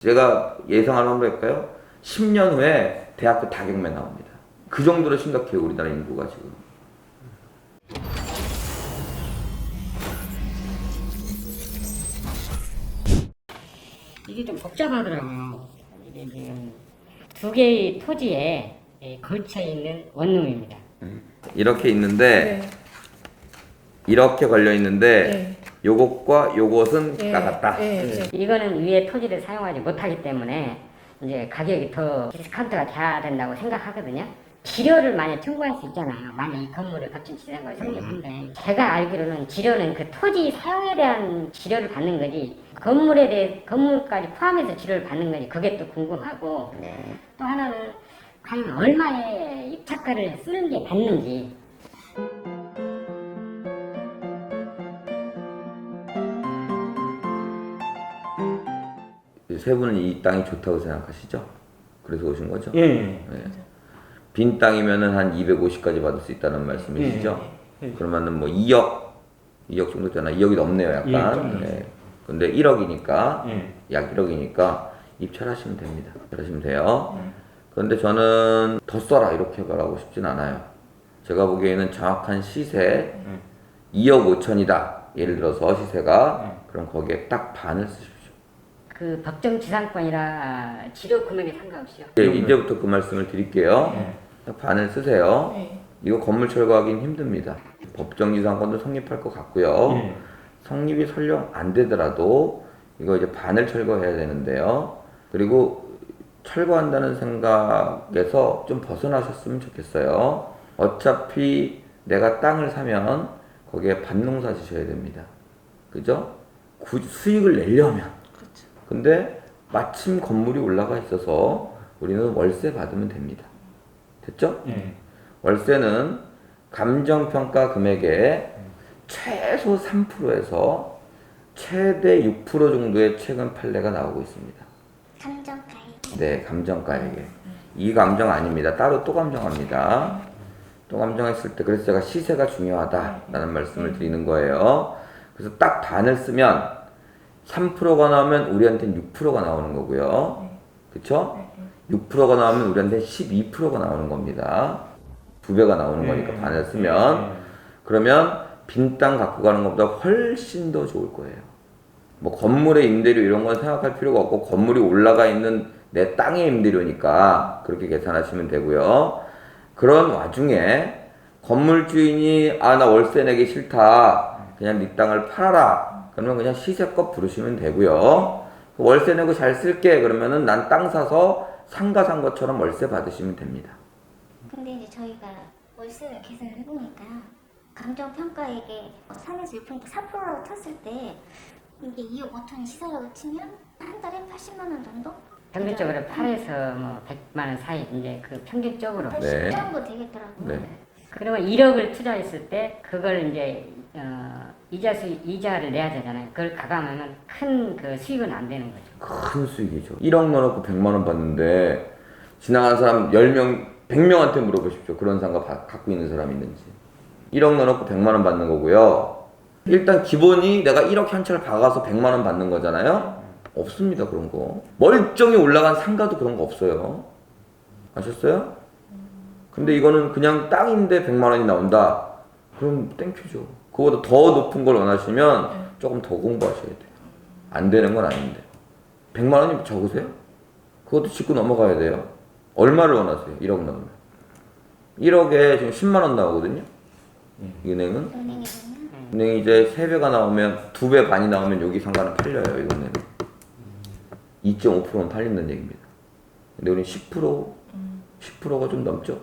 제가 예상을 한번 해볼까요? 10년 후에 대학교 다 경매 나옵니다. 그 정도로 심각해요, 우리나라 인구가 지금. 이게 좀 복잡하더라고요. 이게 지금 두 개의 토지에 예, 걸쳐 있는 원룸입니다. 이렇게 있는데, 네. 이렇게 걸려 있는데, 네. 요것과 요것은 네. 같다. 네. 네. 이거는 위에 토지를 사용하지 못하기 때문에 이제 가격이 더 디스카운트가 돼야 된다고 생각하거든요. 지료를 만약 청구할 수 있잖아요. 만약 이 건물을 갖춘 지상과 성립한데 제가 알기로는 지료는 그 토지 사용에 대한 지료를 받는 거지 건물에 대해 건물까지 포함해서 지료를 받는 거지 그게 또 궁금하고 또 하나는 과연 얼마의 입찰가를 쓰는 게 받는지 세 분은 이 땅이 좋다고 생각하시죠? 그래서 오신 거죠? 예. 네. 빈 땅이면은 한 250까지 받을 수 있다는 말씀이시죠? 예, 예. 그러면은 뭐 2억, 2억 정도 되나? 2억이 넘네요, 약간. 예, 좀 네. 근데 1억이니까, 예. 약 1억이니까 입찰하시면 됩니다. 그러시면 돼요. 그런데 저는 더 써라 이렇게 말하고 싶진 않아요. 제가 보기에는 정확한 시세 2억 5천이다. 예를 들어서 시세가 그럼 거기에 딱 반을 쓰십시오. 그 법정 지상권이라 지료 금액에 상관없이요. 예, 이제부터 그 말씀을 드릴게요. 딱 반을 쓰세요. 네. 이거 건물 철거하기는 힘듭니다. 법정 지상권도 성립할 것 같고요. 예. 성립이 설령 안 되더라도 이거 이제 반을 철거해야 되는데요. 그리고 철거한다는 생각에서 좀 벗어나셨으면 좋겠어요. 어차피 내가 땅을 사면 거기에 밭농사 지셔야 됩니다. 그죠? 구- 수익을 내려면. 근데 마침 건물이 올라가 있어서 우리는 월세 받으면 됩니다. 됐죠? 예. 월세는 감정평가 금액의 최소 3%에서 최대 6% 정도의 최근 판례가 나오고 있습니다. 감정가액 네, 감정가액에. 이 감정 아닙니다. 따로 또 감정합니다. 또 감정했을 때, 그래서 제가 시세가 중요하다라는 말씀을 드리는 거예요. 그래서 딱 반을 쓰면 3%가 나오면 우리한테는 6%가 나오는 거고요. 그쵸? 6%가 나오면 우리한테 12%가 나오는 겁니다. 두 배가 나오는 거니까 반을 쓰면. 그러면 빈 땅 갖고 가는 것보다 훨씬 더 좋을 거예요. 뭐 건물의 임대료 이런 건 생각할 필요가 없고 건물이 올라가 있는 내 땅의 임대료니까 그렇게 계산하시면 되고요. 그런 와중에 건물 주인이 아 나 월세 내기 싫다. 그냥 네 땅을 팔아라. 그러면 그냥 시세껏 부르시면 되고요. 월세 내고 잘 쓸게. 그러면은 난 땅 사서 상가 산 것처럼 월세 받으시면 됩니다. 근데 이제 저희가 월세를 계산을 해보니까 감정평가액에 3에서 6% 4%라고 쳤을 때 이게 2억 5천 시세라고 치면 한 달에 80만 원 정도? 평균적으로 8에서 뭐 100만 원 사이 이제 그 평균적으로. 네. 10 정도 되겠더라고요 네. 그러면 1억을 투자했을 때 그걸 이제 어, 이자 수 이자를 내야 되잖아요. 그걸 가감하면 큰 그 수익은 안 되는 거죠. 큰 수익이죠. 1억 넣어놓고 100만 원 받는데 지나간 사람 10명, 100명한테 물어보십시오. 그런 상가 바- 갖고 있는 사람이 있는지. 1억 넣어놓고 100만 원 받는 거고요. 일단 기본이 내가 1억 현찰 박아서 100만 원 받는 거잖아요. 없습니다 그런 거. 멀쩡히 올라간 상가도 그런 거 없어요. 아셨어요? 근데 이거는 그냥 땅인데 100만 원이 나온다. 그럼 땡큐죠. 그거보다 더 높은 걸 원하시면 조금 더 공부하셔야 돼요. 안 되는 건 아닌데. 100만 원이 적으세요? 그것도 짚고 넘어가야 돼요. 얼마를 원하세요? 1억 넣으면. 1억에 지금 10만 원 나오거든요. 은행은. 은행에 보면 은행이 이제 3배가 나오면 2배 반이 나오면 여기 상가는 팔려요. 이 동네는. 2.5%는 팔린다는 얘기입니다. 근데 우리 10% 10%가 좀 넘죠.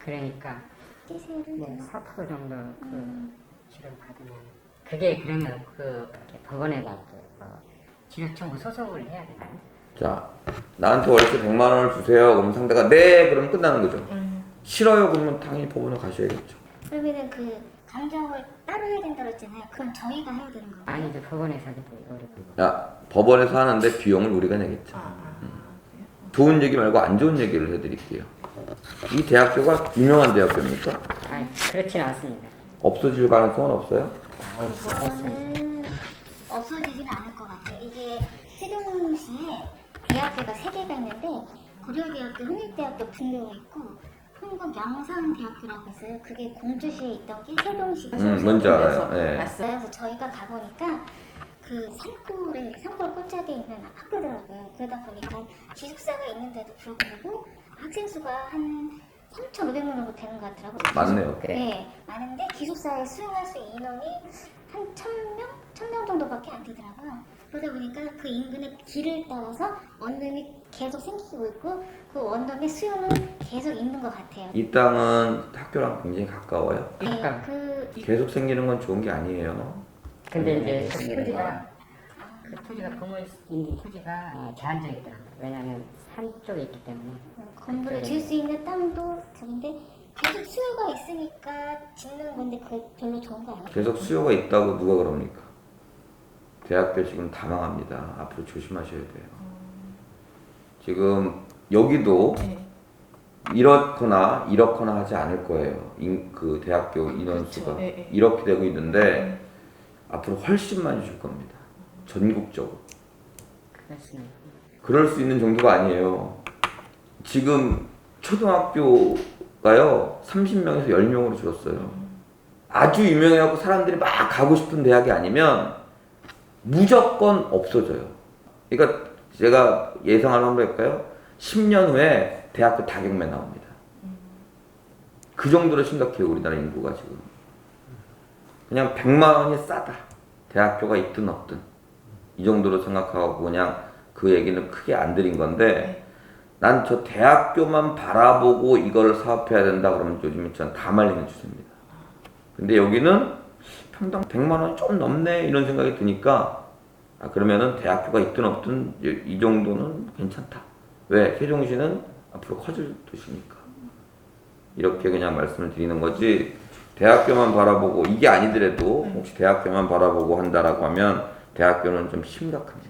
그러니까 시세를 네, 4% 정도 그 지를 받으면 그게 그러면 그 이렇게 법원에다 그 어, 지력 청구 소송을 해야 되나요? 자, 나한테 월세 100만 원을 주세요. 그럼 상대가 네, 그러면 끝나는 거죠. 싫어요. 그러면 당연히 법원에 가셔야겠죠. 그러면은 그 감정을 따로 해야 된다고 했잖아요 그럼 저희가 해야 되는 거예요? 아니죠 법원에서 하기도 어렵고 야, 법원에서 하는데 비용을 우리가 내겠죠. 음. 좋은 얘기 말고 안 좋은 얘기를 해드릴게요. 이 대학교가 유명한 대학교입니까? 아니 그렇지는 않습니다. 없어질 가능성은 없어요? 그거는 없어지지는 않을 것 같아요. 이게 세종시에 대학교가 세 개가 있는데 고려대학교, 흥일대학교 분교가 있고 한국영상대학교라고 있어요. 그게 공주시에 있던 게 세종시. 음, 뭔지 알아요. 네. 왔어요. 그래서 저희가 가보니까 그 산골에 산골 끝자리에 있는 학교더라고요. 그러다 보니까 기숙사가 있는데도 불구하고 학생 수가 한 3,500명 정도 되는 것 같더라고요. 맞네요. 네, 많은데 기숙사에 수용할 수 있는 인원이 한 1,000명? 1,000명 정도밖에 안 되더라고요. 그러다 보니까 그 인근의 길을 따라서 원룸이 계속 생기고 있고 그 원룸의 수요는 계속 있는 것 같아요. 이 땅은 학교랑 굉장히 가까워요. 네. 그 계속 생기는 건 좋은 게 아니에요. 근데 이제 그 토지가 그 토지가 건물 토지가 어, 제한적이더라고요. 왜냐하면 산 쪽에 있기 때문에. 건물을 지을 수 있는 땅도 저런데 계속 수요가 있으니까 짓는 건데 그게 별로 좋은 거 아니에요? 계속 수요가 있다고 누가 그럽니까? 대학교 지금 다 망합니다. 앞으로 조심하셔야 돼요. 지금 여기도 네. 이렇거나 이렇거나 하지 않을 거예요. 인, 그 대학교 인원수가 그렇죠. 예, 예. 이렇게 되고 있는데 앞으로 훨씬 많이 줄 겁니다. 전국적으로. 그렇습니다. 그럴 수 있는 정도가 아니에요. 지금 초등학교가요 30명에서 10명으로 줄었어요. 아주 유명해갖고 사람들이 막 가고 싶은 대학이 아니면 무조건 없어져요. 그러니까 제가 예상을 한번 해볼까요? 10년 후에 대학교 다 경매 나옵니다. 그 정도로 심각해요 우리나라 인구가 지금. 그냥 100만 원이 싸다. 대학교가 있든 없든 이 정도로 생각하고 그냥 그 얘기는 크게 안 드린 건데 난 저 대학교만 바라보고 이걸 사업해야 된다 그러면 요즘에 전다 말리는 추세입니다. 근데 여기는 평당 100만 원이 좀 넘네 이런 생각이 드니까 아 그러면은 대학교가 있든 없든 이- 이 정도는 괜찮다. 왜? 세종시는 앞으로 커질 도시니까. 이렇게 그냥 말씀을 드리는 거지 대학교만 바라보고 이게 아니더라도 혹시 대학교만 바라보고 한다라고 하면 대학교는 좀 심각합니다.